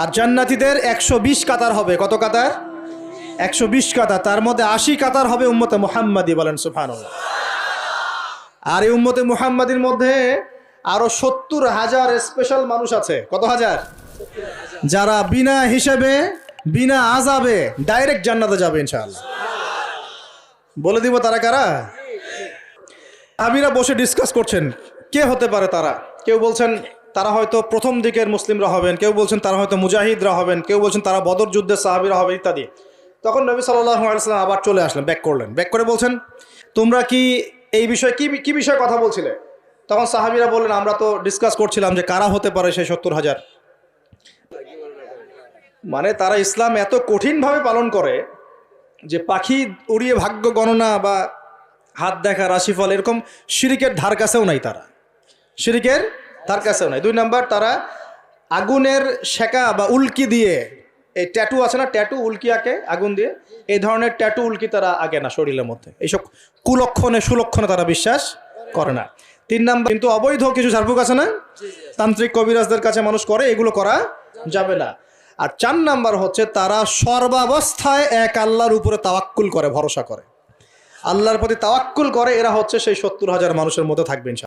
আর জান্নাতীদের একশো বিশ কাতার হবে। কত কাতার? একশো বিশ কাতার। তার মধ্যে আশি কাতার হবে উম্মতে মুহাম্মাদি বলেন সুফান আর এই উম্মতে মুহাম্মাদির মধ্যে আরও সত্তর হাজার স্পেশাল মানুষ আছে। কত হাজার? যারা বিনা হিসেবে, বিনা আজাবে ডাইরেক্ট জান্নাতে যাবে, ইনশাআল্লাহ। বলে দিব তারা কারা? আমিরা বসে ডিসকাস করছেন, কে হতে পারে তারা? কেউ বলছেন তারা হয়তো প্রথম দিকের মুসলিমরা হবেন, কেউ বলছেন তারা হয়তো মুজাহিদরা হবেন, কেউ বলছেন তারা বদর যুদ্ধের সাহাবিরা হবে ইত্যাদি। তখন নবী সাল্লাহ আলাইসাল্লাম আবার চলে আসলেন, ব্যাক করলেন। ব্যাক করে বলছেন, তোমরা কি এই বিষয়ে কি কি বিষয়ে কথা বলছিলে? তখন সাহাবিরা বললেন, আমরা তো ডিসকাস করছিলাম যে কারা হতে পারে সেই সত্তর হাজার। মানে তারা ইসলাম এত কঠিনভাবে পালন করে যে পাখি উড়িয়ে ভাগ্য গণনা বা হাত দেখা, রাশিফল, এরকম শিরিকের ধার কাছেও নাই তারা। শিরিকের ধার কাছেও নাই। দুই নাম্বার, তারা আগুনের শেকা বা উল্কি দিয়ে, এই ট্যাটু আছে না, ট্যাটু উল্কি আঁকে, আগুন দিয়ে, এই ধরনের ট্যাটু উল্কি তারা আগে না শরীরের মধ্যে। এইসব কুলক্ষণে, সুলক্ষণে তারা বিশ্বাস করে না। তিন নাম্বার, কিন্তু অবৈধ কিছু ঝাড়ফুক আছে না? তান্ত্রিক কবিরাজদের কাছে মানুষ করে, এগুলো করা যাবে না। আর চার নাম্বার হচ্ছে, তারা সর্বাবস্থায় এক আল্লাহর উপরে তাওয়াক্কুল করে, ভরসা করে। আল্লাহর প্রতি তাওয়াক্কুল করে, এরা হচ্ছে সেই সত্তর হাজার মানুষের মধ্যে থাকবে, ইনশাআল্লাহ।